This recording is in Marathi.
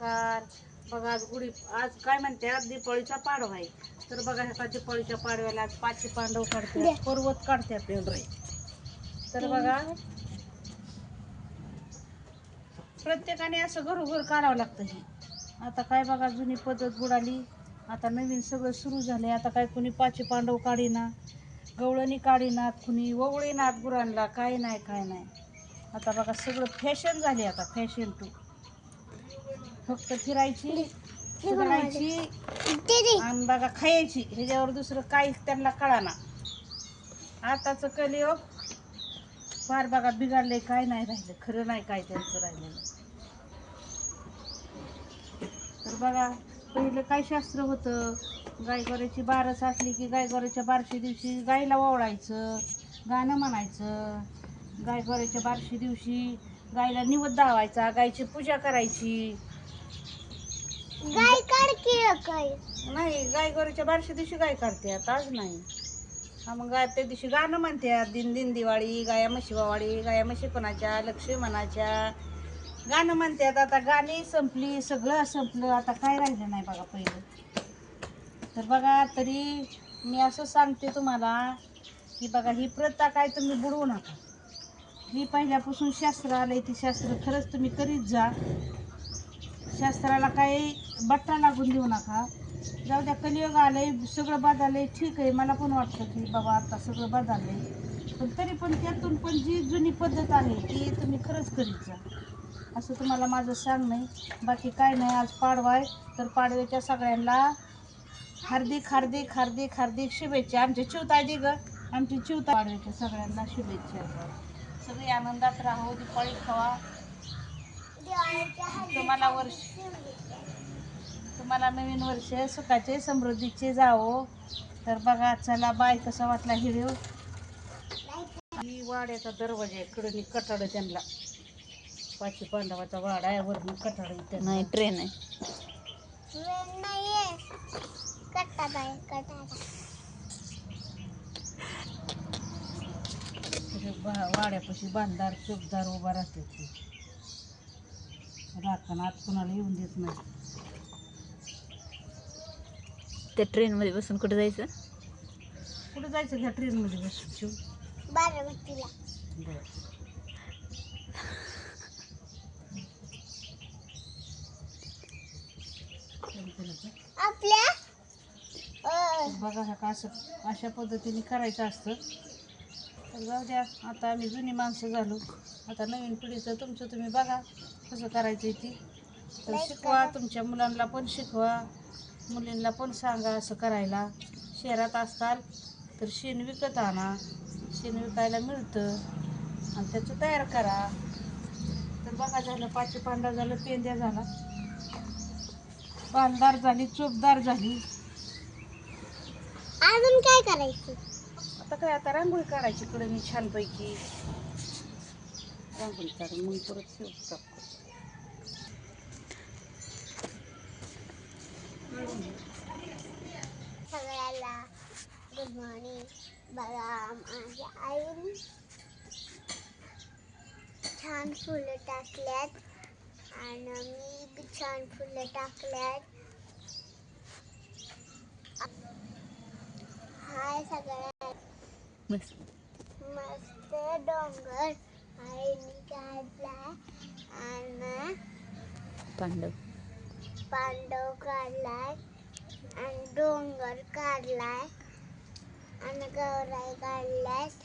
नमस्कार. बघा आज गुढी आज काय म्हणते? आज दीपावळीचा पाडवा आहे. तर बघा ह्या दीपावळीच्या पाडव्याला आज पाचशे पांडव काढते पर्वत काढते एवढे. तर बघा प्रत्येकाने असं घरोघर काढावं लागतं हे. आता काय बघा जुनी पद्धत बुडाली. आता नवीन सगळं सुरू झालंय. आता काय कुणी पाचशे पांडव काढीना गवळणी काढीनात कुणी ववळीनात गुरांना काय नाही काय नाही. आता बघा सगळं फॅशन झाली आता फॅशन टू फक्त फिरायची फिरायची आणि बघा खायची. ह्याच्यावर दुसरं काहीच त्यांना कळाना. आताचं कलियोग फार बघा बिघडलंय काय नाही राहिलं. खरं नाही काय त्यांचं राहिलेलं. तर बघा पहिलं काय शास्त्र होतं? गाय गोऱ्याची बारस असली की गाय गोऱ्याच्या बारशी दिवशी गायला ओवळायचं गाणं म्हणायचं. गाय गोऱ्याच्या बारशी दिवशी गायला निवद दावायचा गायची पूजा करायची. गाय काढ की काय नाही गाय गोरूच्या बारशी दिवशी गाय काढते आता आज नाही. हा मग गाय त्या दिवशी गाणं म्हणते दिन दिन दिवाळी गाया म्हशी गाया म्हशी कोणाच्या लक्ष्मी म्हणाच्या गाणं म्हणतात आता गाणी संपली सगळं संपलं आता काय राहिलं नाही बघा पहिलं. तर बघा तरी मी असं सांगते तुम्हाला की बघा ही प्रथा काय तुम्ही बुडवू नका. ही पहिल्यापासून शास्त्र आलंय ती शास्त्र खरंच तुम्ही करीत जा. शास्त्राला काही बट्टा लागून देऊ नका. जाऊ द्या कलियुग आलंय सगळं बदललंय ठीक आहे. मला पण वाटतं की बाबा आता सगळं बदललंय. पण तरी पण त्यातून पण जी जुनी पद्धत आहे ती तुम्ही खरंच करीत जा. असं तुम्हाला माझं सांग नाही बाकी काय नाही आज पाडवा आहे. तर पाडव्याच्या सगळ्यांना हार्दिक हार्दिक हार्दिक हार्दिक शुभेच्छा. आमच्या चिवताय दे ग. आमची चिवता पाडव्याच्या सगळ्यांना शुभेच्छा. सगळी आनंदात राहो दिपाळी खावा. तुम्हाला वर्ष तुम्हाला नवीन वर्ष सुखाचे समृद्धीचे जावो. तर बघा चला बाय कसा वाटला हिडिओ ही वाड्याचा दरवाजा आहे कडनी कठाड त्यांना. पाचशे पांडवाचा वाडा आहे वरून कठाड आहे नाही ट्रेन आहे. ट्रेन नाहीये. कटाडा आहे कटाडा वाड्यापाशी बांधदार चोपदार उभा राहते राखण आत कोणाला येऊन देत नाही. त्या ट्रेनमध्ये बसून कुठे जायचं? कुठं जायचं घ्या ट्रेनमध्ये बसून शिव? बारामतीला. बरं आपल्या अं, बघा ह्या का असं अशा पद्धतीने करायचं असतं. जाऊ द्या आता आम्ही जुनी माणसं झालो. आता नवीन पिढीचं तुमचं तुम्ही बघा कसं करायचं ती. तर शिकवा तुमच्या मुलांना पण शिकवा मुलींना पण सांगा असं करायला. शहरात असताल तर शेण विकत आणा. शेण विकायला मिळतं. आणि त्याचं तयार करा. तर बघा झालं पाचशे पांढरा झालं पेंद्या झाला. बालदार झाली चोपदार झाली. अजून काय करायचं? आता काय आता रांगोळी काढायची कडे मी छानपैकी. रांगोळी काढून मग परत शेव सगळ्याला गुड मॉर्निंग बघा माझ्या आईने छान फुलं टाकल्यात. आणि मी बी छान फुलं टाकल्यात हाय सगळ्या बस मस्त डोंगर काढलाय आणि पांडव पांडव काढलाय आणि डोंगर काढलाय आणि गौराई काढल्यात